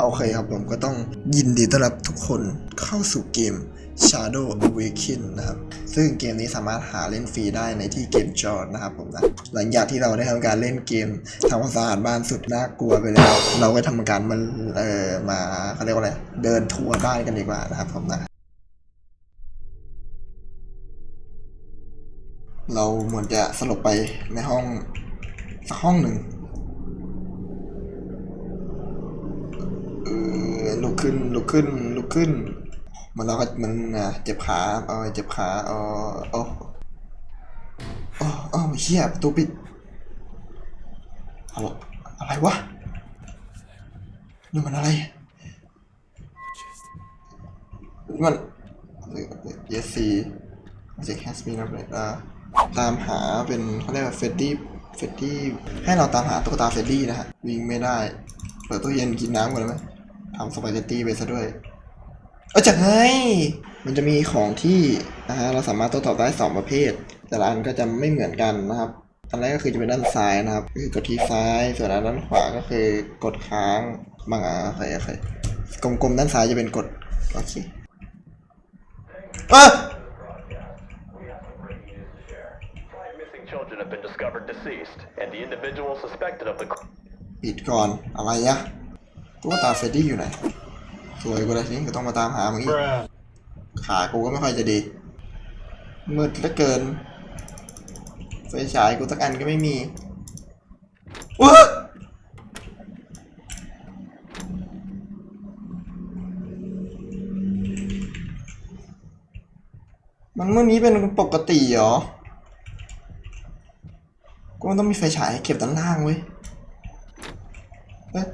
โอเคครับผมก็ต้องยินดีต้อนรับทุกคนเข้าสู่เกม Shadow Awaken นะครับ ซึ่งเกมนี้สามารถหาเล่นฟรีได้ในที่เกมจอนะครับผมนะ หลังจากที่เราได้ทำการเล่นเกมทำความสะอาดบ้านสุดน่ากลัวไปแล้ว เราก็ทำการมันเอ่อมาเขาเรียกว่าอะไร เดินทัวร์บ้านกันดีกว่านะครับผมนะ เราเหมือนจะสลบไปในห้องสักห้องหนึ่ง เออลุก ขึ้นลุกขึ้นลุกขึ้น มันเราก็มันอะเจ็บขาเออเจ็บขาเออโอ้โอ้โอ้เฮียประตูปิดอะไรอะไรวะนี่มันอะไรนี่มันเยสซีเจ็คแฮสมีนะเอ่อตามหาเป็นเขาเรียกว่าเฟดดี้เฟดดี้ให้เราตามหาตุ๊กตาเฟดดี้นะฮะวิ่งไม่ได้ เปิดตู้เย็นกินน้ำก่อนได้ไหม ทำสปาเกตตี้ไปซะด้วย เออจะไง มันจะมีของที่นะฮะเราสามารถทดสอบได้สองประเภท แต่ละอันก็จะไม่เหมือนกันนะครับ อันแรกก็คือจะเป็นด้านซ้ายนะครับก็คือกดที่ซ้าย ส่วนอันด้านขวาก็คือกดค้างบางอะโอเคโอเคกลมๆด้านซ้ายจะเป็นกดโอเคเอะ Five missing children have been discovered deceased, and the individual suspected of the cr- ปิดก่อนอะไรอะ ตุ๊กตาเฟรดดี้อยู่ไหน สวยกูเลยทีนี้ก็ต้องมาตามหามึงอีก ขากูก็ไม่ค่อยจะดี มืดเหลือเกิน ไฟฉายกูสักอันก็ไม่มีว้ามันเมื่อนี้เป็นปกติเหรอ กูมันต้องมีไฟฉายเก็บด้านล่างเว้ยเอ๊ะ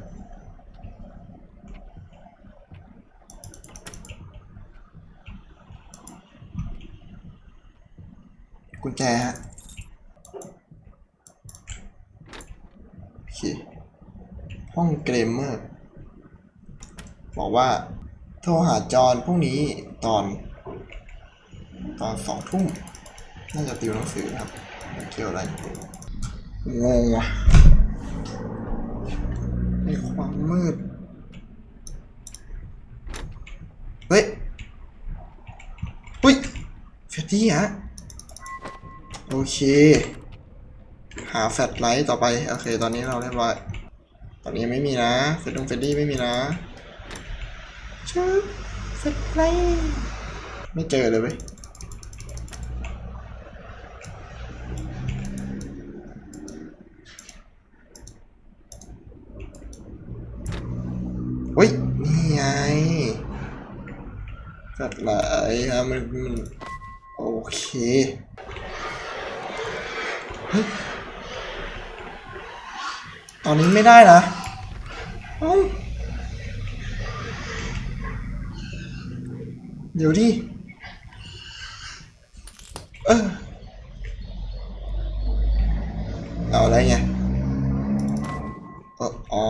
ญแจฮะโอเคห้องเกรมเมอร์บอกว่า โทรหาจอนพรุ่งนี้ตอน ตอนสองทุ่มน่าจะติวหนังสือครับเกี่ยวอะไรงงว่ะในความมืด เฮ้ยอุ้ยเฟรดดี้ฮะ โอเค หาแฟลชไลท์ต่อไป โอเค ตอนนี้เราเรียบร้อย ตอนนี้ไม่มีนะเฟดดงเฟดดี้ไม่มีนะเจอแฟลชไลท์ไม่เจอเลยเว้ยเฮ้ย นี่ไงแฟลชไลท์ฮะมันมัน โอเค ตอนนี้ไม่ได้นะเดี๋ยวดิเออเอาอะไรไงเอออ๋อ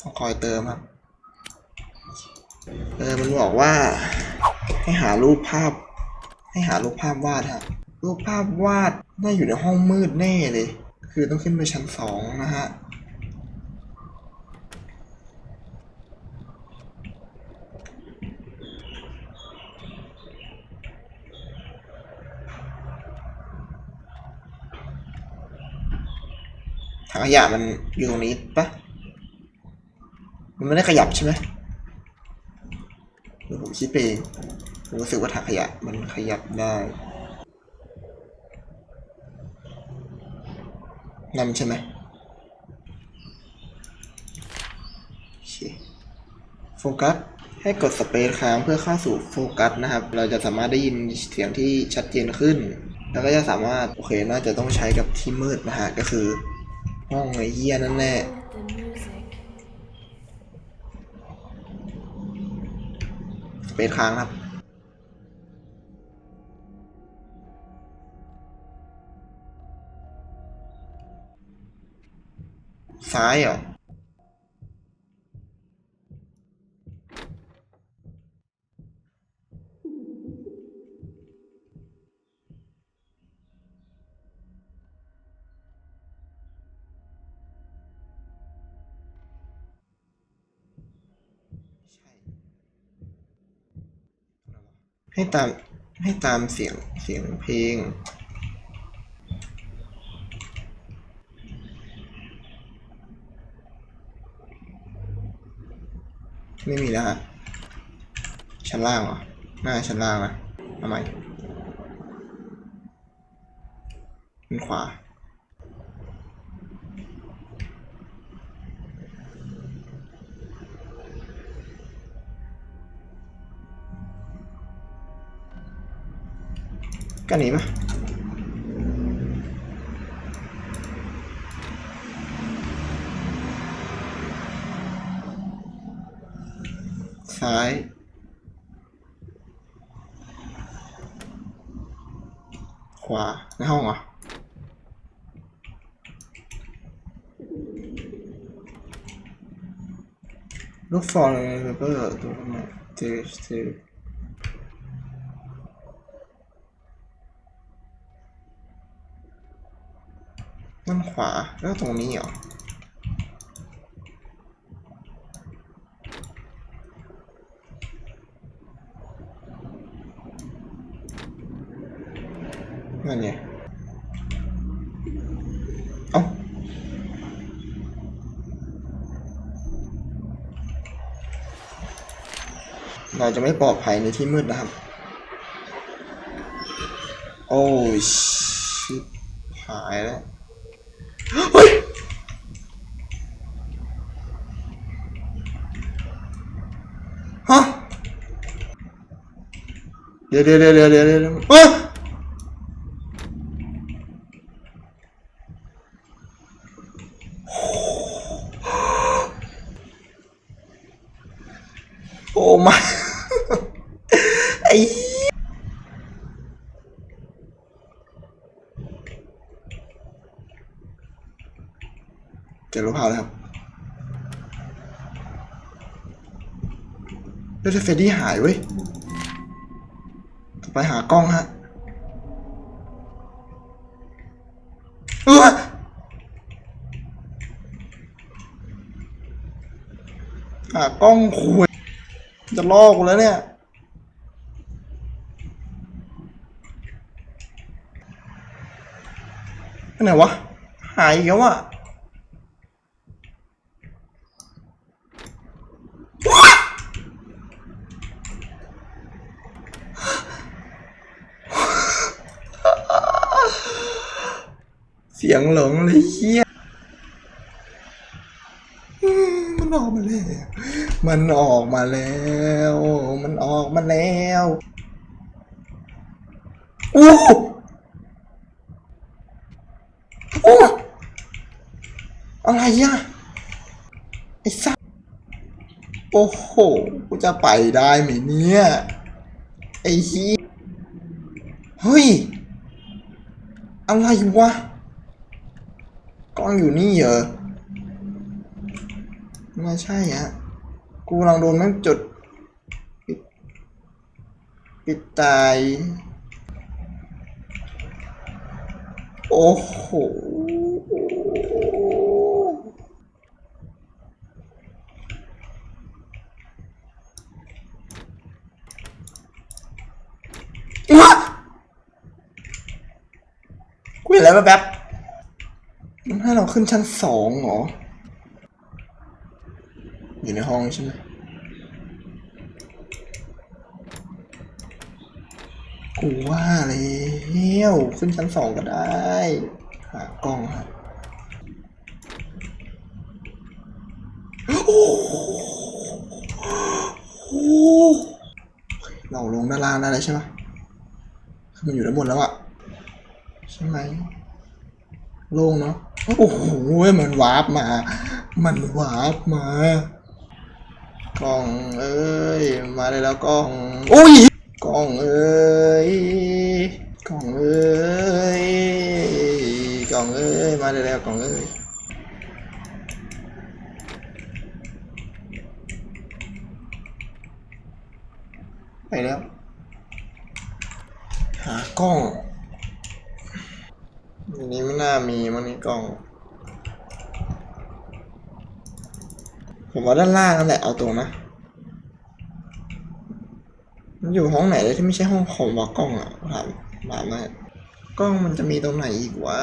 ต้องคอยเติมครับ เออมันบอกว่า ให้หารูปภาพ ให้หารูปภาพวาดฮะรูปภาพวาดน่าอยู่ในห้องมืดแน่เลย คือต้องขึ้นไปชั้นสองนะฮะถังขยะมันอยู่ตรงนี้ปะมันไม่ได้ขยับใช่ไหม หรือผมคิดไปเองรู้สึกว่าถังขยะมันขยับได้นั่นใช่ไหมโอเคโฟกัส ให้กดสเปซค้างเพื่อเข้าสู่โฟกัสนะครับ เราจะสามารถได้ยินเสียงที่ชัดเจนขึ้น แล้วก็จะสามารถ โอเค น่าจะต้องใช้กับที่มืดนะฮะ ก็คือ ห้องไอ้เหี้ยนั่นแน่ The music. ส เปซค้างครับ ซ้ายเหรอ ให้ตามให้ตามเสียงเสียงเพลง ไม่มีแล้วฮะชั้นล่างเหรอน่าชั้นล่างนะทำไมด้นขวา นหนีปะซ้าย ขวา ในห้องเหรอ Look for a paper ตัวไหนเจอเจอ ด้าน ขวาแล้วตรงนี้เหรอนั่นไงเอ้าเราจะไม่ปลอดภัยในที่มืดนะครับ โอ้ชิบหายแล้ว เฮ้ยฮะเดี๋ยวเดี๋ยวเดี๋ยวเดี๋ยวเดี๋ยวเดี๋ยวเฮ้ยโอ้มา ไอ้เหี้ยเจอรูป ภาพแล้วครับแล้วเฟรดดี้หายเว้ยไปหากล้องฮะเออหากล้องคุยจะลอกแล้วเนี่ยไหนวะ หายอีกแล้วอะ สียงหลงเลยเฮียมันออกมาแล้ว มันออกมาแล้ว มันออกมาแล้วโอ้โอ้อะไรอะไอ้สัสโอ้โห กูจะไปได้ไหมเนี่ย ไอ้เฮียเฮ้ย อะไรวะ กล้องอยู่นี่เหรอไม่ใช่ฮะกูกำลังโดนแม่งจุด ปิด ปิดตาย โอ้โหวะกูเห็นแล้วแป๊บ มันให้เราขึ้นชั้นสองเหรอ อยู่ในห้องใช่ไหมกูว่าแล้วขึ้นชั้นสองก็ได้ หากล้องครับโอ้โหเราลงด้านล่างได้เลยใช่ไหมคือมันอยู่ด้านบนแล้วอะใช่ไหมโล่งเนาะ โอ้โหมันวาร์ปมา มันวาร์ปมากล้องเอ้ยมาได้แล้วกล้องโอ้ยกล้องเอ้ยกล้องเอ้ยกล้องเอ้ยมาได้แล้วกล้องเอ้ยไปแล้ว หากล้องอันนี้ไม่น่ามีมันนี่กล้อง ผมว่าด้านล่างนั่นแหละเอาตรงนะมันอยู่ห้องไหนเลยที่ไม่ใช่ห้องคอมวะกล้องอะถามถามหน่อยกล้องมันจะมีตรงไหนอีกวะ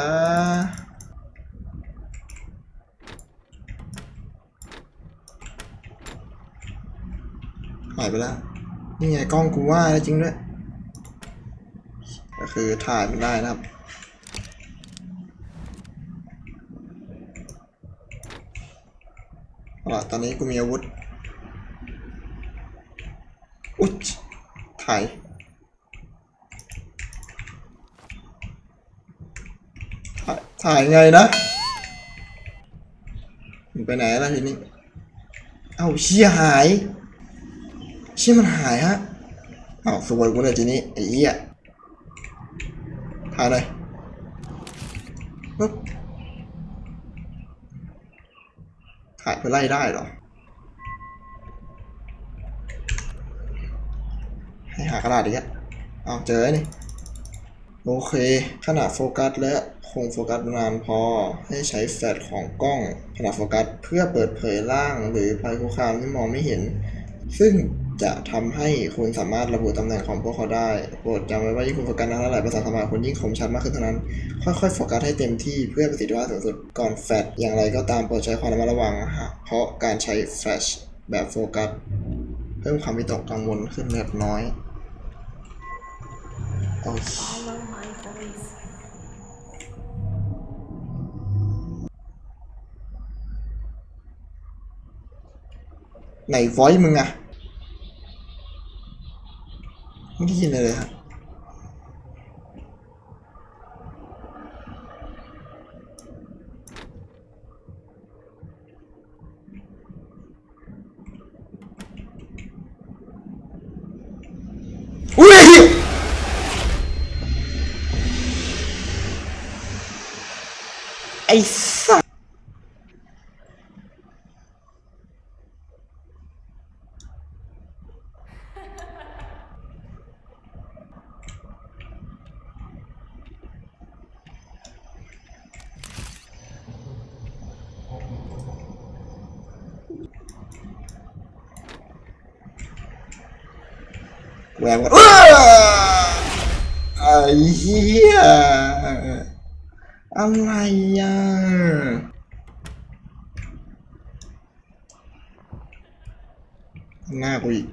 หายไปแล้วนี่ไงกล้องกูว่าแล้วจริงด้วยก็คือถ่ายมันได้นะครับ เอาล่ะตอนนี้กูมีอาวุธ อุ๊ยถ่ายถ่าย ถ่ายไงนะมึงไปไหนล่ะทีนี้ เอาเชี่ยหาย เชี่ยมันหายฮะ เอาสวยกูเลยทีนี้ไอ้เหี้ยถ่ายเลยปึ๊บ ถ่ายเพื่อไล่ได้เหรอ ให้หากระดาษอีกอะเอาเจอเนี่โอเค ขนาดโฟกัสและคงโฟกัสนานพอ ให้ใช้แฟลชของกล้องขนาดโฟกัสเพื่อเปิดเผยร่างหรือภัยคุกคามที่มองไม่เห็น ซึ่ง จะทำให้คุณสามารถระบุตำแหน่งของพวกเขาได้ โปรดจำไว้ว่ายิ่งคุณโฟกัสนานเท่าไหร่ประสาทสมผัสคุณยิ่งคมชัดมากขึ้นเท่านั้น ค่อยๆโฟกัสให้เต็มที่เพื่อประสิทธิภาพสูงสุด ก่อนแฟลชอย่างไรก็ตามโปรดใช้ความระมัดระวังฮะเพราะการใช้แฟลชแบบโฟกัสเพิ่มความวิตกกังวลขึ้นเล็กน้อย โอเค Follow my voice. ไหนวมึงอะ ไม่ได้ยินเลยเลยครับอุ้ยไอ้สัส แหวกอ้าไอ้เหี้ยอะไรอะหน้ากูอีก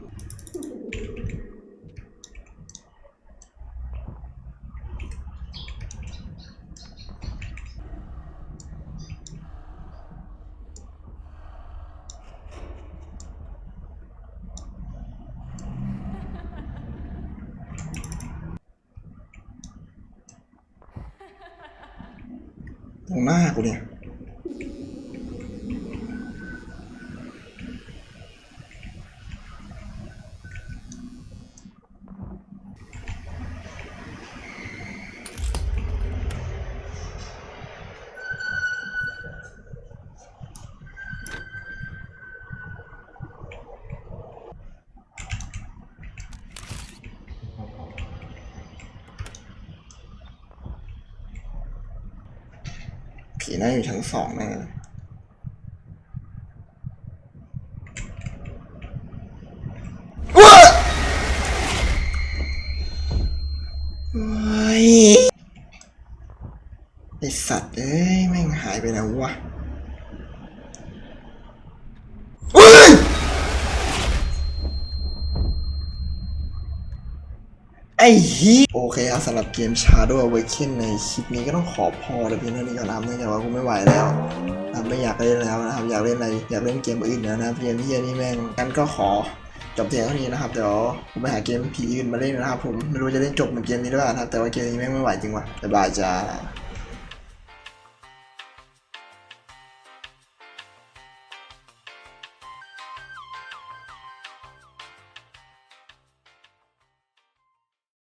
ีน่าอยู่ชั้นสองแน่เลยว้าเฮ้ยไอสัตว์เอ้ยแม่งหายไปแล้ววะเฮ้ย ไอ้ ฮีโอเคครับสำหรับเกม Shadow Awakening ในคลิปนี้ก็ต้องขอพอแต่เพียงเท่านี้ก่อนนะครับเนื่องจากว่ากูไม่ไหวแล้วนะไม่อยากเล่นแล้วนะครับอยากเล่นอะไรอยากเล่นเกมอื่นแล้วนะครับเกมที่นี่แม่งงั้นก็ขอจบเพียงเท่านี้นะครับเดี๋ยวผมไปหาเกมผีอื่นมาเล่นนะครับผมไม่รู้จะเล่นจบเหมือนเกมนี้หรือเปล่านะครับแต่ว่าเกมนี้แม่งไม่ไหวจริงว่ะบ๊ายบายจ้า